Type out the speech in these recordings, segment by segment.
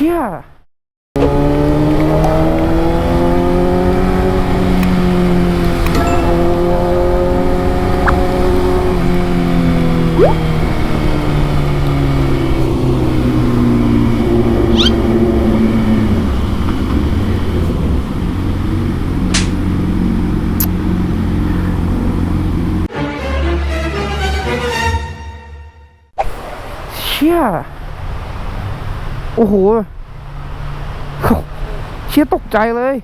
ชี่ยเชี่ย โอ้โห เชี่ยตกใจเลย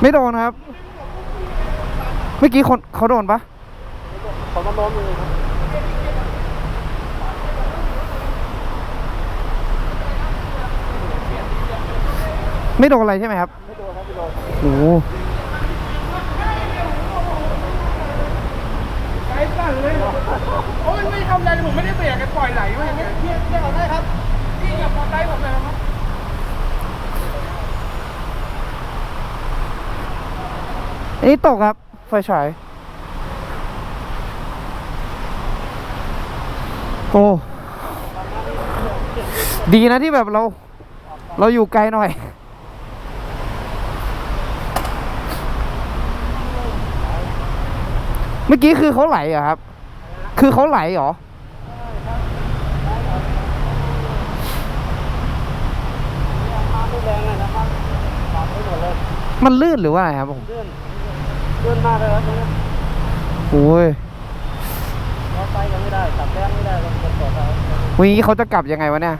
ไม่โดนครับ เมื่อกี้คนเขาโดนปะเขาก็ล้มเลยครับ ไม่โดนอะไรใช่ไหมครับ ไม่โดนครับไม่โดนโอ้โหใจสั่นเลยโอ้ยไม่ทำอะไรเลยผมไม่ได้เบรกกันปล่อยไหลมาอย่างเงี้ยเรียกเรียกเอาได้ครับพี่อย่ามอไซค์ผมเลยนะครับอันนี้ตกครับ ไฟฉาย โอ้ ดีนะที่แบบเรา เราอยู่ไกลหน่อย เมื่อกี้คือเขาไหลเหรอครับ คือเขาไหลเหรอมาไม่แรงเลยนะครับปรับไม่หมดเลยมันลื่นหรือว่าอะไรครับผมเลื่อนเลื่อนมากเลยครับตรงนี้โอ้ยเราไปกันไม่ได้ตัดแรงไม่ได้เราจะต่อไปวันนี้เขาจะกลับยังไงวะเนี่ย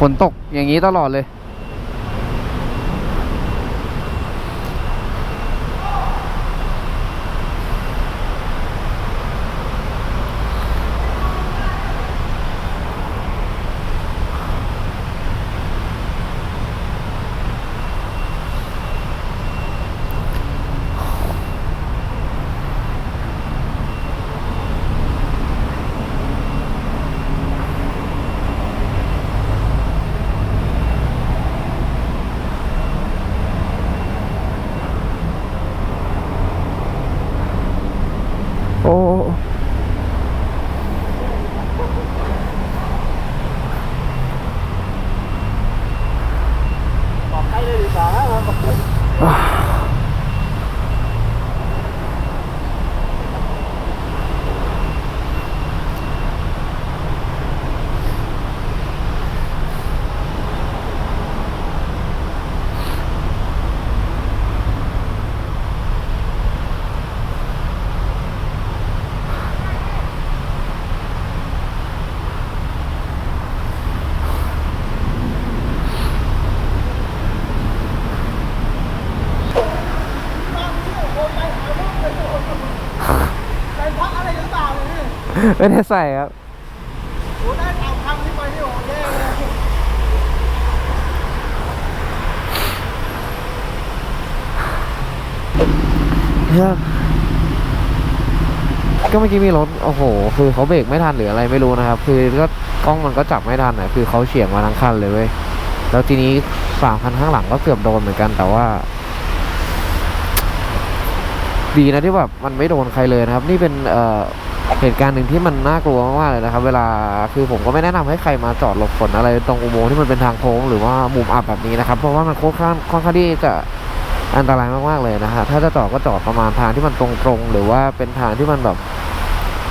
ฝนตกอย่างนี้ตลอดเลย โอ้ บอกใกล้เลยดีกว่าครับ ใจพักอะไรหรือเปล่าเลยนี่ ไม่ได้ใส่ครับโอ้ได้เอาคำนี้ไปนี่โอ้แย่เลยก็เมื่อกี้มีรถโอ้โห คือเขาเบรกไม่ทันหรืออะไรไม่รู้นะครับ คือก็กล้องมันก็จับไม่ทันอะคือเขาเฉียงมาทั้งคันเลยเว้ยแล้วทีนี้ฝั่งคันข้างหลังก็เกือบโดนเหมือนกัน แต่ว่า ดีนะที่แบบมันไม่โดนใครเลยนะครับ นี่เป็นเอ่อ เหตุการณ์หนึ่งที่มันน่ากลัวมากๆเลยนะครับ เวลาคือผมก็ไม่แนะนำให้ใครมาจอดหลบฝนอะไรตรงอุโมงค์ที่มันเป็นทางโค้งหรือว่ามุมอับแบบนี้นะครับ เพราะว่ามันค่อนข้างค่อนข้างที่จะอันตรายมากๆเลยนะฮะถ้าจะจอดก็จอดประมาณทางที่มันตรงๆ หรือว่าเป็นทางที่มันแบบ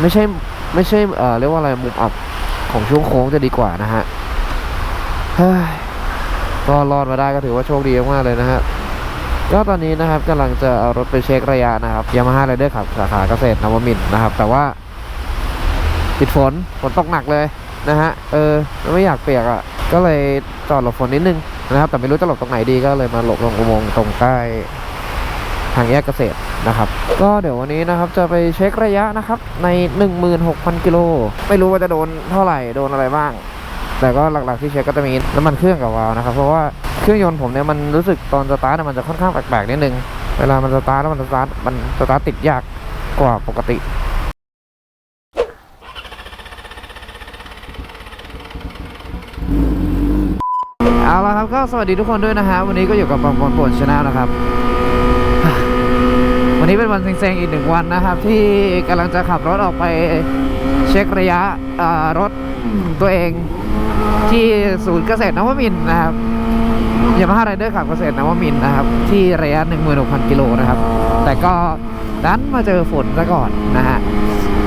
ไม่ใช่ไม่ใช่เอ่อเรียกว่าอะไรมุมอับของช่วงโค้งจะดีกว่านะฮะก็รอดมาได้ก็ถือว่าโชคดีมากเลยนะฮะก็ตอนนี้นะครับกำลังจะเอารถไปเช็คระยะนะครับยามาฮ่าไรเดอร์ขับสาขาเกษตรนวมินนะครับ แต่ว่า ติดฝนฝนตกหนักเลยนะฮะเออไม่อยากเปียกอะ ก็เลยจอดหลบฝนนิดนึงนะครับ แต่ไม่รู้จะหลบตรงไหนดีก็เลยมาหลบตรงอุโมงค์ตรงใต้ทางแยกเกษตรนะครับ ก็เดี๋ยววันนี้นะครับจะไปเช็คระยะนะครับ ใน 16,000 กิโล ไม่รู้ว่าจะโดนเท่าไหร่โดนอะไรบ้าง แต่ก็หลักๆที่เช็คก็จะมีน้ำมันเครื่องกับวาล์วนะครับ เพราะว่าเครื่องยนต์ผมเนี่ยมันรู้สึกตอนสตาร์ทเนี่ยมันจะค่อนข้างแปลกๆนิดนึง เวลามันสตาร์ทแล้วมันสตาร์ทมันสตาร์ทติดยากกว่าปกติ เอาละครับก็สวัสดีทุกคนด้วยนะฮะวันนี้ก็อยู่กับปอมปอนปนชาแนลนะครับ วันนี้เป็นวันเซ็งๆอีกหนึ่งวันนะครับ ที่กำลังจะขับรถออกไปเช็คระยะรถตัวเองที่ศูนย์เกษตรนวมินนะครับยามาฮ่าไรเดอร์ขับเกษตรนวมินนะครับ ที่ระยะ 16,000 กิโลนะครับ แต่ก็ดันมาเจอฝนซะก่อนนะฮะ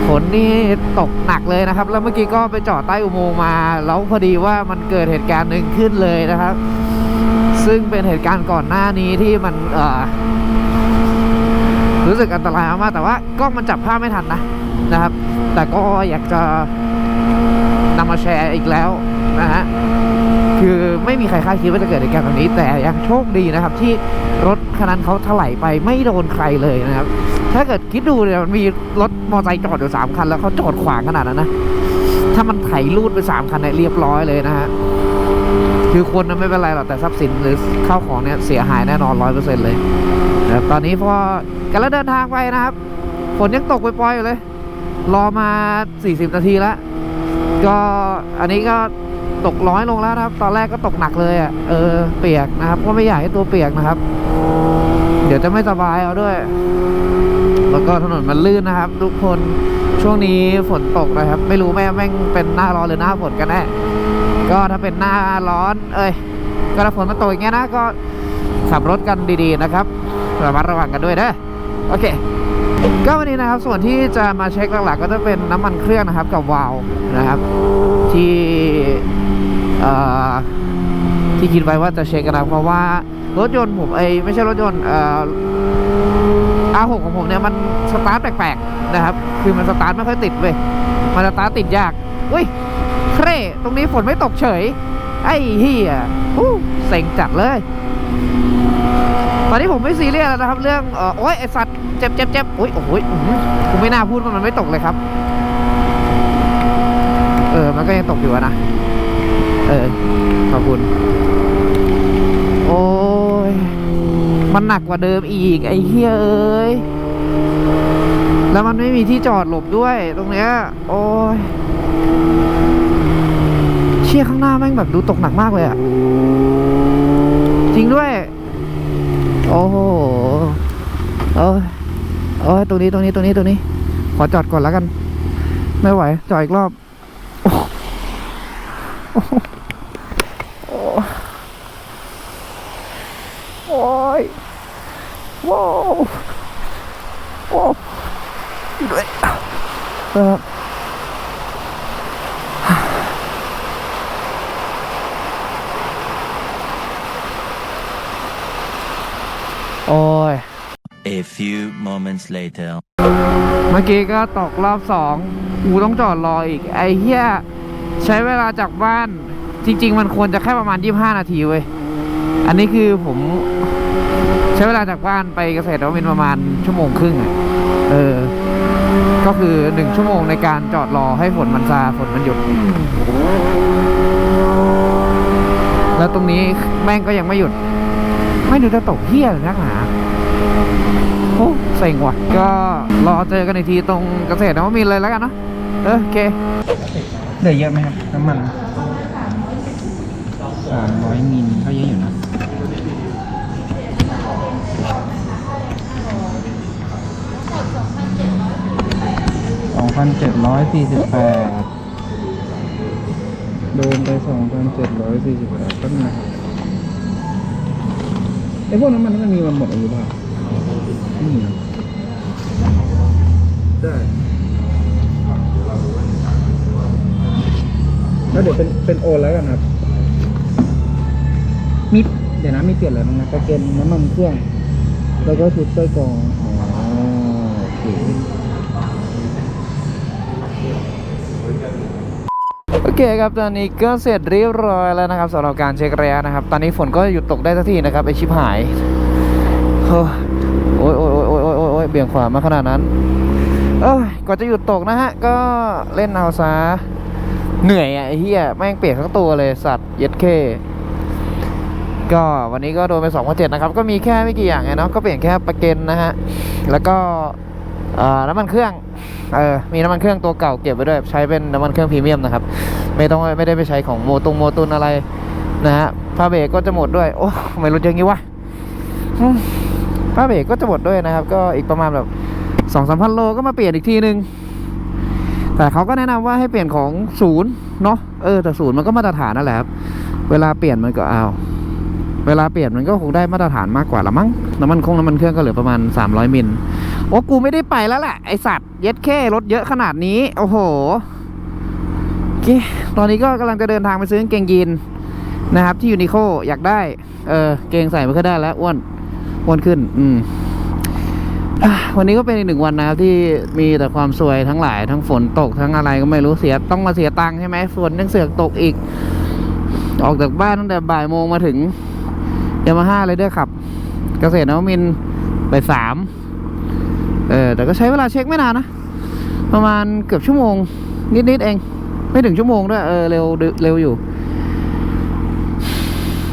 ฝนนี่ตกหนักเลยนะครับ แล้วเมื่อกี้ก็ไปจอดใต้อุโมงค์มาแล้วพอดีว่ามันเกิดเหตุการณ์หนึ่งขึ้นเลยนะครับ ซึ่งเป็นเหตุการณ์ก่อนหน้านี้ที่มันเออรู้สึกอันตรายมากแต่ว่ากล้องมันจับภาพไม่ทันนะนะครับ แต่ก็อยากจะนำมาแชร์อีกแล้วนะฮะคือไม่มีใครคาดคิดว่าจะเกิดเหตุการณ์แบบนี้ แต่ยังโชคดีนะครับ ที่รถคันนั้นเขาถลายไปไม่โดนใครเลยนะครับ ถ้าเกิดคิดดูเนี่ยมันมีรถมอเตอร์ไซค์จอดอยู่สามคัน แล้วเขาจอดขวางขนาดนั้นนะ ถ้ามันไถลูดไปสามคันเนี่ยเรียบร้อยเลยนะฮะ คือคนนั้นไม่เป็นไรหรอกแต่ทรัพย์สินหรือข้าวของเนี่ยเสียหายแน่นอนร้อยเปอร์เซ็นต์เลยนะครับตอนนี้พอกำลังเดินทางไปนะครับ ฝนยังตกปล่อยๆอยู่เลย รอมา 40 นาทีแล้ว ก็อันนี้ก็ตกร้อยลงแล้วนะครับ ตอนแรกก็ตกหนักเลยอะ เออ เปียกนะครับ ก็ไม่อยากให้ตัวเปียกนะครับ เดี๋ยวจะไม่สบายเอาด้วย แล้วก็ถนนมันลื่นนะครับ ทุกคนช่วงนี้ฝนตกนะครับ ไม่รู้แม่แม่งเป็นหน้าร้อนหรือหน้าฝนกันแน่ก็ถ้าเป็นหน้าร้อน เอ้ยก็ถ้าฝนมันตกอย่างเงี้ยนะก็ขับรถกันดีๆนะครับระมัดระวังกันด้วยนะโอเค ก็วันนี้นะครับส่วนที่จะมาเช็คหลักๆ ก็จะเป็นน้ำมันเครื่องนะครับกับวาล์วนะครับ ที่เอ่อที่คิดไว้ว่าจะเช็คกันนะเพราะว่ารถยนต์ผมเอยไม่ใช่รถยนต์เอ่อ R6 ของผมเนี่ยมันสตาร์ทแปลกๆนะครับ คือมันสตาร์ทไม่ค่อยติดเว้ย มันสตาร์ทติดยากอุ้ยเคร่ตรงนี้ฝนไม่ตกเฉย ไอ้เฮียอู้เซ็งจัดเลย ตอนนี้ผมไม่ซีเรียสแล้วนะครับเรื่องเออโอ้ยไอสัตว์เจ็บเจ็บเจ็บโอ้ยโอ้ยอื้อหือกูไม่น่าพูดว่มันไม่ตกเลยครับ เออ มันก็ยังตกอยู่นะ เออ ขอบคุณ โอ้ย มันหนักกว่าเดิมอีก ไอ้เฮียเอ้ย แล้วมันไม่มีที่จอดหลบด้วย ตรงเนี้ย โอ้ย เชี่ยข้างหน้าแม่งแบบดูตกหนักมากเลยอะจริงด้วย โอ้โหเอ้ยเอ้ยตรงนี้ตรงนี้ตรงนี้ตรงนี้ ขอจอดก่อนแล้วกัน ไม่ไหว จอดอีกรอบ โอ้โหโอ้โหโอ้ย ว้าวว้าวด้วยเออโอ้ย A few moments later. เมื่อกี้ก็ตกรอบสองกูต้องจอดรออีก ไอ้เหี้ยใช้เวลาจากบ้าน จริง ๆ มันควรจะแค่ประมาณ 25 นาทีเว้ย อันนี้คือผม ใช้เวลาจากบ้านไปเกษตรวินประมาณชั่วโมงครึ่งเออ ก็คือหนึ่งชั่วโมงในการจอดรอให้ฝนมันซาฝนมันหยุด แล้วตรงนี้แม่งก็ยังไม่หยุด ไม่ดูจะตกเหี้ยเลยนักหนาโอ้เซ็งว่ะ ก็รอเจอกันอีกทีตรงเกษตรนวมินทร์เลยแล้วกันเนอะเออโอเคเหลือเยอะไหมครับ น้ำมันสามร้อยมิลก็เยอะอยู่นะ สองพันเจ็ดร้อยสี่สิบแปดโดนไปสองพันเจ็ดร้อยสี่สิบแปดก็นะครับไอพวกน้ำมันนี่มันมีมันหมดอายุป่ะไม่มีนะได้แล้วเดี๋ยวเป็นเป็นโอนแล้วกันครับ มีเดี๋ยวนะมีเปลี่ยนอะไรบ้างนะกระเกนน้ำมันเครื่อง แล้วก็ชุดใต้กรองอ๋อโอเค เคครับตอนนี้ก็เสร็จเรียบร้อยแล้วนะครับสำหรับการเช็คระยะนะครับ ตอนนี้ฝนก็หยุดตกได้สักทีนะครับไอชิบหายโอ้ยโอ้ยโอ้ยโอ้ยโอ้ยโอ้ยโอ้ยเบี่ยงขวามาขนาดนั้น เอ้ยกว่าจะหยุดตกนะฮะ ก็เล่นเอาซะเหนื่อยอะไอ้เหี้ยแม่งเปียนทั้งตัวเลยสัตว์เย็ดเคก็วันนี้ก็โดนไปสองพันเจ็ดนะครับ ก็มีแค่ไม่กี่อย่างไงเนาะก็เปลี่ยนแค่ประเกันนะฮะ แล้วก็อ่อน้ำมันเครื่อง เออมีน้ำมันเครื่องตัวเก่าเก็บไว้ด้วย ใช้เป็นน้ำมันเครื่องพรีเมียมนะครับ ไม่ต้องไม่ได้ไปใช้ของโมตุงโมตุนอะไรนะฮะผ้าเบรกก็จะหมดด้วย โอ้ไม่รู้จะงี้วะผ้าเบรกก็จะหมดด้วยนะครับ ก็อีกประมาณแบบสองสามพันโลก็มาเปลี่ยนอีกทีนึง แต่เขาก็แนะนำว่าให้เปลี่ยนของศูนย์เนาะเออแต่ศูนย์มันก็มาตรฐานนั่นแหละครับเวลาเปลี่ยนมันก็เอาเวลาเปลี่ยนมันก็คงได้มาตรฐานมากกว่าละมั้งน้ำมันคงน้ำมันเครื่องก็เหลือประมาณ 300 มิล โอ้กูไม่ได้ไปแล้วแหละไอสัตว์เย็ดแค่รถเยอะขนาดนี้ โอ้โหโอเคตอนนี้ก็กำลังจะเดินทางไปซื้อกางเกงยีนนะครับ ที่ยูนิโคอยากได้ เออเกงใส่ไม่ค่อยได้แล้วอ้วนอ้วนขึ้น อืมวันนี้ก็เป็นอีกหนึ่งวันนะครับที่มีแต่ความสวยทั้งหลายทั้งฝนตกทั้งอะไรก็ไม่รู้เสียต้องมาเสียตังค์ใช่ไหมฝนยังเสือกตกอีก ออกจากบ้านตั้งแต่บ่ายโมงมาถึงยามาฮ่าเลยเด้อขับ เกษตรนวมินไปสาม เออแต่ก็ใช้เวลาเช็คไม่นานนะ ประมาณเกือบชั่วโมง นิดๆเอง ไม่ถึงชั่วโมงด้วยเออเร็วเร็วอยู่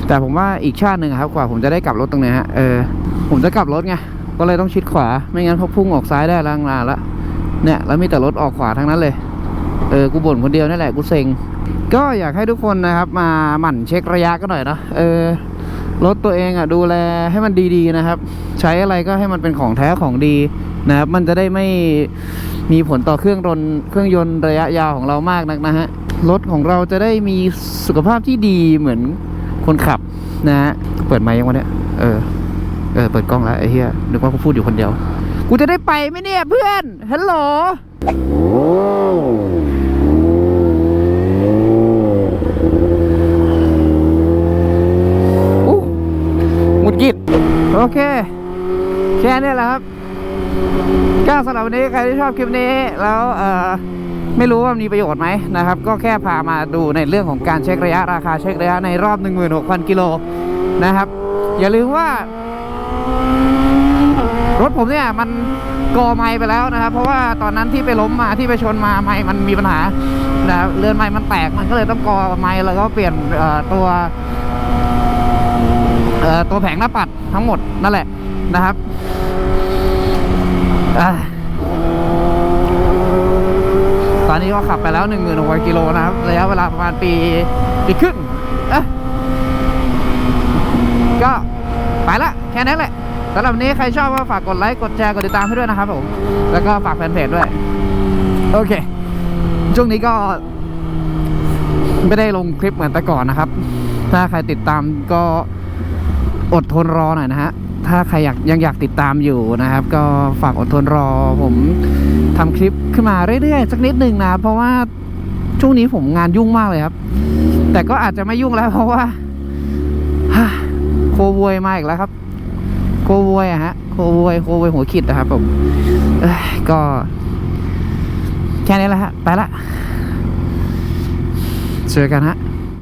แต่ผมว่าอีกชาติหนึ่งครับกว่าผมจะได้กลับรถตรงนี้ฮะเออผมจะกลับรถไงก็เลยต้องชิดขวา ไม่งั้นเขาพุ่งออกซ้ายได้ล้งนาละเนี่ยแล้วมีแต่รถออกขวาทั้งนั้นเลย เออ กูบ่นคนเดียวนี่แหละ กูเซ็ง ก็อยากให้ทุกคนนะครับ มาหมั่นเช็คระยะกันหน่อยนะเออ รถตัวเองอะดูแลให้มันดีๆนะครับ ใช้อะไรก็ให้มันเป็นของแท้ของดีนะครับ มันจะได้ไม่มีผลต่อเครื่องยนเครื่องยนต์ระยะยาวของเรามากนักนะฮะรถของเราจะได้มีสุขภาพที่ดีเหมือนคนขับนะฮะเปิดไมค์ยังวะเนี่ยเออเออเปิดกล้องแล้วไอ้เหี้ยนึกว่ากูพูดอยู่คนเดียว กูจะได้ไปไหมเนี่ยเพื่อนฮัลโหล อู้หงุดหงิด โอเค แค่นี้แหละครับก็สำหรับวันนี้ใครที่ชอบคลิปนี้แล้วเออไม่รู้ว่ามีประโยชน์ไหมนะครับ ก็แค่พามาดูในเรื่องของการเช็คระยะราคาเช็คระยะในรอบ 16,000 กิโลนะครับ อย่าลืมว่า รถผมเนี่ยมันกอไม้ไปแล้วนะครับ เพราะว่าตอนนั้นที่ไปล้มมาที่ไปชนมาไม้มันมีปัญหานะเรือนไม้มันแตกมันก็เลยต้องกอไม้แล้วก็เปลี่ยนตัว ตัวแผงหน้าปัดทั้งหมดนั่นแหละนะครับอตอนนี้ก็ขับไปแล้ว 1 6 0 0 0กิโลนะครับระยะเวลาประมาณปีปีครึ่งก็ไปละแค่นั้นแหละสำหรับนนี้ใครชอบก็ฝากกดไลค์ กดแชร์ กดติดตามให้ด้วยนะครับผม แล้วก็ฝากแฟนเพจด้วย โอเค ช่วงนี้ก็ ไม่ได้ลงคลิปเหมือนแต่ก่อนนะครับ ถ้าใครติดตามก็ อดทนรอหน่อยนะฮะ ถ้าใครอยากยังอยากติดตามอยู่นะครับ ก็ฝากอดทนรอ ผมทำคลิปขึ้นมาเรื่อยๆ สักนิดหนึ่งนะ เพราะว่าช่วงนี้ผมงานยุ่งมากเลยครับ แต่ก็อาจจะไม่ยุ่งแล้ว เพราะว่าโคโวยมาอีกแล้วครับ โคโวยอะฮะ โคโวยโคโวยหัวขิดนะครับผมเอ้ยก็แค่นี้แหละฮะ ไปละ เจอกันฮะ